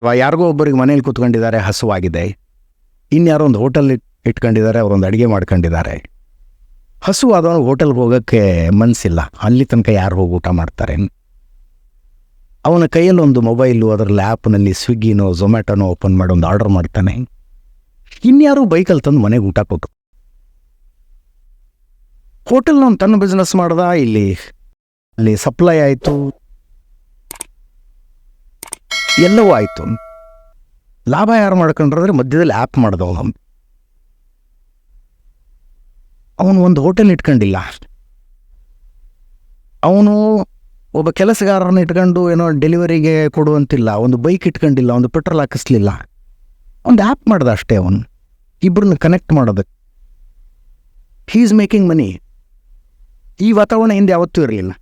ಅಥವಾ ಯಾರಿಗೋ ಒಬ್ಬರಿಗೆ ಮನೇಲಿ ಕೂತ್ಕೊಂಡಿದ್ದಾರೆ, ಹಸುವಾಗಿದೆ. ಇನ್ಯಾರೋ ಒಂದು ಹೋಟೆಲ್ ಇಟ್ಕೊಂಡಿದ್ದಾರೆ, ಅವರೊಂದು ಅಡುಗೆ ಮಾಡ್ಕೊಂಡಿದ್ದಾರೆ. ಹಸುವಾದವನು ಹೋಟೆಲ್ಗೆ ಹೋಗೋಕ್ಕೆ ಮನಸ್ಸಿಲ್ಲ ಅಲ್ಲಿ ತನಕ ಯಾರು ಹೋಗಿ ಊಟ ಮಾಡ್ತಾರೆ? ಅವನ ಕೈಯಲ್ಲಿ ಒಂದು ಮೊಬೈಲು, ಅದರಲ್ಲಿ ಆ್ಯಪ್ನಲ್ಲಿ ಸ್ವಿಗ್ಗಿನೋ, ಝೊಮ್ಯಾಟೋನೋ ಓಪನ್ ಮಾಡಿ ಒಂದು ಆರ್ಡರ್ ಮಾಡ್ತಾನೆ. ಇನ್ಯಾರು ಬೈಕಲ್ಲಿ ತಂದು ಮನೆಗೆ ಊಟ ಕೊಟ್ಟರು ಹೋಟೆಲ್ ಅವ್ನು ತನ್ನ ಬಿಸ್ನೆಸ್ ಮಾಡ್ದ, ಇಲ್ಲಿ ಅಲ್ಲಿ ಸಪ್ಲೈ ಆಯಿತು. ಎಲ್ಲವೂ ಆಯಿತು. ಲಾಭ ಯಾರು ಮಾಡ್ಕೊಂಡ್ರೆ ಮಧ್ಯದಲ್ಲಿ ಆ್ಯಪ್ ಮಾಡ್ದವನು ಅವನು. ಒಂದು ಹೋಟೆಲ್ ಇಟ್ಕೊಂಡಿಲ್ಲ. ಅವನು ಒಬ್ಬ ಕೆಲಸಗಾರನ ಇಟ್ಕೊಂಡು ಏನೋ ಡೆಲಿವರಿಗೆ ಕೊಡುವಂತಿಲ್ಲ. ಒಂದು ಬೈಕ್ ಇಟ್ಕೊಂಡಿಲ್ಲ, ಒಂದು ಪೆಟ್ರೋಲ್ ಹಾಕಿಸ್ಲಿಲ್ಲ. ಒಂದು ಆ್ಯಪ್ ಮಾಡ್ದ ಅಷ್ಟೇ ಅವನು. ಇಬ್ಬರನ್ನ ಕನೆಕ್ಟ್ ಮಾಡೋದಕ್ಕೆ ಹೀ ಈಸ್ ಮೇಕಿಂಗ್ ಮನಿ ಈ ವಾತಾವರಣ ಹಿಂದೆ ಯಾವತ್ತೂ ಇರಲಿಲ್ಲ.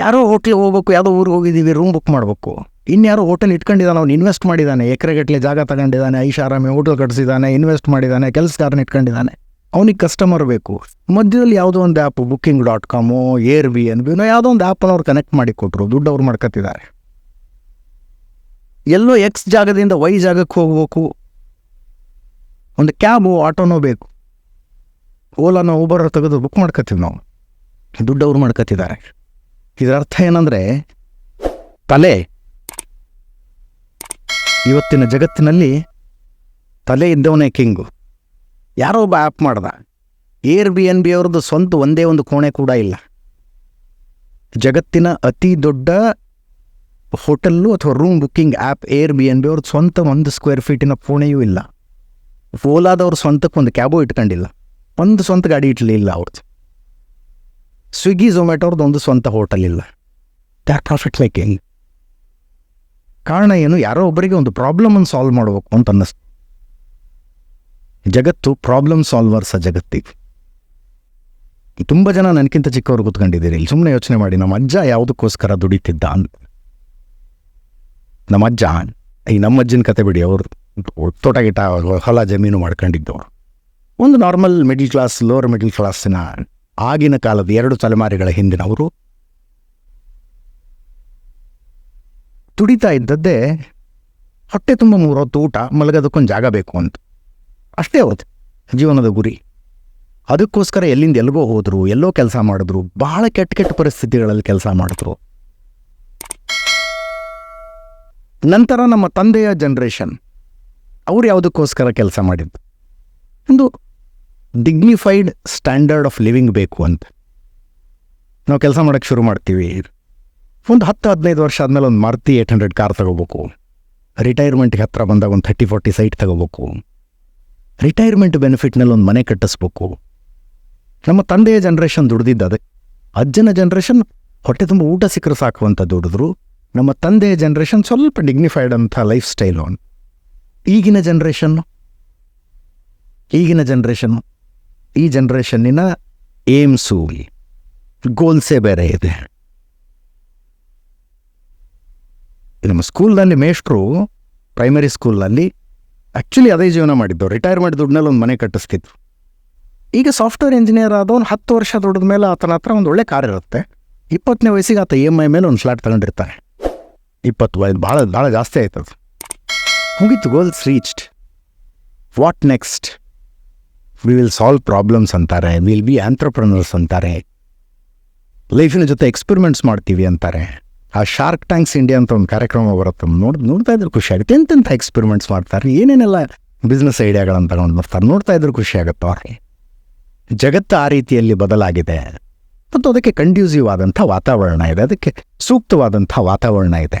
ಯಾರೋ ಹೋಟ್ಲಿಗೆ ಹೋಗ್ಬೇಕು, ಯಾವುದೋ ಊರಿಗೆ ಹೋಗಿದ್ದೀವಿ ರೂಮ್ ಬುಕ್ ಮಾಡಬೇಕು. ಇನ್ಯಾರೋ ಹೋಟೆಲ್ ಇಟ್ಕೊಂಡಿದ್ದಾನೆ, ಅವ್ನು ಇನ್ವೆಸ್ಟ್ ಮಾಡಿದ್ದಾನೆ ಎಕರೆಗಟ್ಟಲೆ ಜಾಗ ತಗೊಂಡಿದ್ದಾನೆ, ಐಷಾರಾಮಿ ಹೋಟೆಲ್ ಕಟ್ಟಿಸಿದ್ದಾನೆ ಇನ್ವೆಸ್ಟ್ ಮಾಡಿದ್ದಾನೆ ಕೆಲಸಗಾರನ ಇಟ್ಕೊಂಡಿದ್ದಾನೆ. ಅವನಿಗೆ ಕಸ್ಟಮರ್ ಬೇಕು. ಮಧ್ಯದಲ್ಲಿ ಯಾವುದೋ ಒಂದು app booking dot com air B N ಬಿನೋ ಯಾವುದೋ ಒಂದು ಆ್ಯಪನ್ನು ಅವ್ರು ಕನೆಕ್ಟ್ ಮಾಡಿ ಕೊಟ್ಟರು ದುಡ್ಡು ಅವ್ರು ಮಾಡ್ಕೊತಿದ್ದಾರೆ ಎಲ್ಲೋ ಎಕ್ಸ್ ಜಾಗದಿಂದ ವೈ ಜಾಗಕ್ಕೆ ಹೋಗ್ಬೇಕು. ಒಂದು ಕ್ಯಾಬು ಆಟೋನೋ ಬೇಕು. ಓಲಾನೋ ಊಬರ್ ತೆಗೆದು ಬುಕ್ ಮಾಡ್ಕೊತೀವಿ ನಾವು ದುಡ್ಡು ಅವ್ರು ಮಾಡ್ಕೊತಿದ್ದಾರೆ ಇದರ ಅರ್ಥ ಏನಂದರೆ, ತಲೆ ಇವತ್ತಿನ ಜಗತ್ತಿನಲ್ಲಿ ತಲೆ ಇದ್ದವನೇ ಕಿಂಗು. ಯಾರೋ ಒಬ್ಬ ಆ್ಯಪ್ ಮಾಡ್ದ ಏರ್ ಬಿ ಎನ್ ಬಿ ಅವ್ರದ್ದು ಸ್ವಂತ ಒಂದೇ ಒಂದು ಕೋಣೆ ಕೂಡ ಇಲ್ಲ. ಜಗತ್ತಿನ ಅತಿ ದೊಡ್ಡ ಹೋಟೆಲ್ಲು ಅಥವಾ room booking app air B N B ಅವ್ರದ್ದು ಸ್ವಂತ ಒಂದು ಸ್ಕ್ವೇರ್ ಫೀಟಿನ ಕೋಣೆಯೂ ಇಲ್ಲ. ಓಲಾದವ್ರ ಸ್ವಂತಕ್ಕೊಂದು ಕ್ಯಾಬು ಇಟ್ಕೊಂಡಿಲ್ಲ. ಒಂದು ಸ್ವಂತ ಗಾಡಿ ಇಟ್ಲಿಲ್ಲ ಅವ್ರದ್ದು. ಸ್ವಿಗ್ಗಿ ಝೊಮ್ಯಾಟೋರ್ದು ಒಂದು ಸ್ವಂತ ಹೋಟೆಲ್ ಇಲ್ಲ. ದೇ ಆರ್ ಪ್ರಾಫಿಟ್ ಮೇಕಿಂಗ್ ಕಾರಣ ಏನು? ಯಾರೋ ಒಬ್ಬರಿಗೆ ಒಂದು ಪ್ರಾಬ್ಲಮನ್ನು ಸಾಲ್ವ್ ಮಾಡಬೇಕು ಅಂತ ಅನ್ನಿಸ್ತು. ಜಗತ್ತು ಪ್ರಾಬ್ಲಮ್ ಸಾಲ್ವರ್ಸ ಜಗತ್ತಿಗೆ. ತುಂಬ ಜನ ನನಗಿಂತ ಚಿಕ್ಕವರು ಕೂತ್ಕೊಂಡಿದ್ದೀರಿ. ಇಲ್ಲಿ ಸುಮ್ಮನೆ ಯೋಚನೆ ಮಾಡಿ, ನಮ್ಮ ಅಜ್ಜ ಯಾವುದಕ್ಕೋಸ್ಕರ ದುಡಿತಿದ್ದ ಅಂತ. ನಮ್ಮ ಅಜ್ಜ, ಈ ನಮ್ಮ ಅಜ್ಜನ ಕತೆ ಬಿಡಿ, ಅವರು ತೋಟ ಗಿಟ ಹೊಲ ಜಮೀನು ಮಾಡ್ಕೊಂಡಿದ್ದವರು. ಒಂದು normal middle class lower middle ಕ್ಲಾಸಿನ ಆಗಿನ ಕಾಲದ ಎರಡು ತಲೆಮಾರಿಗಳ ಹಿಂದಿನವರು ತುಡಿತಾ ಇದ್ದದ್ದೇ ಹೊಟ್ಟೆ ತುಂಬ ಮೂರೊತ್ತು ಊಟ ಮಲಗೋದಕ್ಕೊಂದು ಜಾಗ ಬೇಕು ಅಂತ. ಅಷ್ಟೇ ಅವತ್ತು ಜೀವನದ ಗುರಿ. ಅದಕ್ಕೋಸ್ಕರ ಎಲ್ಲಿಂದ ಎಲ್ಲಿಗೋ ಹೋದರು, ಎಲ್ಲೋ ಕೆಲಸ ಮಾಡಿದ್ರು, ಬಹಳ ಕೆಟ್ಟ ಕೆಟ್ಟ ಪರಿಸ್ಥಿತಿಗಳಲ್ಲಿ ಕೆಲಸ ಮಾಡಿದ್ರು. ನಂತರ ನಮ್ಮ ತಂದೆಯ ಜನ್ರೇಷನ್ ಅವರು ಯಾವುದಕ್ಕೋಸ್ಕರ ಕೆಲಸ ಮಾಡಿದ್ದು ಒಂದು ಡಿಗ್ನಿಫೈಡ್ ಸ್ಟ್ಯಾಂಡರ್ಡ್ ಆಫ್ ಲಿವಿಂಗ್ ಬೇಕು ಅಂತ. ನಾವು ಕೆಲಸ ಮಾಡೋಕ್ಕೆ ಶುರು ಮಾಡ್ತೀವಿ. ಒಂದು ಹತ್ತು, ಹದಿನೈದು ವರ್ಷ ಆದಮೇಲೆ ಒಂದು ಮಾರುತಿ ಏಯ್ಟ್ ಹಂಡ್ರೆಡ್ ಕಾರ್ ತಗೋಬೇಕು. ರಿಟೈರ್ಮೆಂಟ್ಗೆ ಹತ್ರ ಬಂದಾಗ ಒಂದು ಥರ್ಟಿ ಫೋರ್ಟಿ ಸೈಟ್ ತಗೋಬೇಕು. ರಿಟೈರ್ಮೆಂಟ್ ಬೆನಿಫಿಟ್ನಲ್ಲಿ ಒಂದು ಮನೆ ಕಟ್ಟಿಸ್ಬೇಕು. ನಮ್ಮ ತಂದೆಯ ಜನ್ರೇಷನ್ ದುಡ್ದಿದ್ದು ಅದಕ್ಕೆ ಅಜ್ಜನ ಜನ್ರೇಷನ್ ಹೊಟ್ಟೆ ತುಂಬ ಊಟ ಸಿಕ್ಕರೆ ಸಾಕು ಅಂತ ದುಡಿದ್ರು. ನಮ್ಮ ತಂದೆಯ ಜನ್ರೇಷನ್ ಸ್ವಲ್ಪ ಡಿಗ್ನಿಫೈಡ್ ಅಂತ ಲೈಫ್ ಸ್ಟೈಲು ಈಗಿನ ಜನ್ರೇಷನ್ನು ಈಗಿನ ಜನ್ರೇಷನ್ನು ಈ ಜನ್ರೇಷನ್ನಿನ ಏಮ್ಸು ಗೋಲ್ಸೇ ಬೇರೆ ಇದೆ. ನಮ್ಮ ಸ್ಕೂಲ್ನಲ್ಲಿ ಮೇಷ್ಟ್ರು ಪ್ರೈಮರಿ ಸ್ಕೂಲ್ನಲ್ಲಿ ಆ್ಯಕ್ಚುಲಿ ಅದೇ ಜೀವನ ಮಾಡಿದ್ದು. ರಿಟೈರ್ಮೆಂಟ್ ದುಡ್ಡಿನಲ್ಲಿ ಒಂದು ಮನೆ ಕಟ್ಟಿಸ್ತಿದ್ರು. ಈಗ ಸಾಫ್ಟ್ವೇರ್ ಇಂಜಿನಿಯರ್ ಆದವನು ಹತ್ತು ವರ್ಷ ದುಡಿದ ಮೇಲೆ ಆತನ ಹತ್ರ ಒಂದು ಒಳ್ಳೆ ಕಾರ್ ಇರುತ್ತೆ. ಇಪ್ಪತ್ತನೇ ವಯಸ್ಸಿಗೆ ಆತ ಇ ಎಂ ಐ ಮೇಲೆ ಒಂದು ಫ್ಲಾಟ್ ತಗೊಂಡಿರ್ತಾನೆ. ಇಪ್ಪತ್ತು ವಯಸ್ಸು ಭಾಳ ಭಾಳ ಜಾಸ್ತಿ ಆಯ್ತದು. ಮುಗೀತು goals reached what next we will solve problems ಅಂತಾರೆ. ವಿಲ್ ಬಿ ಆಂಟ್ರಪ್ರನರ್ಸ್ ಅಂತಾರೆ. ಲೈಫಿನ ಜೊತೆ ಎಕ್ಸ್ಪೆರಿಮೆಂಟ್ಸ್ ಮಾಡ್ತೀವಿ ಅಂತಾರೆ. ಆ ಶಾರ್ಕ್ ಟ್ಯಾಂಕ್ಸ್ ಇಂಡಿಯಾ ಅಂತ ಒಂದು ಕಾರ್ಯಕ್ರಮ ಬರುತ್ತೆ. ನೋಡಿ, ನೋಡ್ತಾ ಇದ್ರೆ ಖುಷಿ ಆಗುತ್ತೆ. ಎಂತೆಂಥ ಎಕ್ಸ್ಪೆರಿಮೆಂಟ್ಸ್ ಮಾಡ್ತಾರೆ? ಏನೇನೆಲ್ಲ ಬಿಸ್ನೆಸ್ ಐಡಿಯಾಗಳನ್ನು ತಗೊಂಡು ಬರ್ತಾರೆ? ನೋಡ್ತಾ ಇದ್ರೆ ಖುಷಿ ಆಗುತ್ತೆ ಅವ್ರಿಗೆ. ಜಗತ್ತು ಆ ರೀತಿಯಲ್ಲಿ ಬದಲಾಗಿದೆ. ಮತ್ತು ಅದಕ್ಕೆ ಕಂಡ್ಯೂಸಿವ್ ಆದಂಥ ವಾತಾವರಣ ಇದೆ. ಅದಕ್ಕೆ ಸೂಕ್ತವಾದಂಥ ವಾತಾವರಣ ಇದೆ.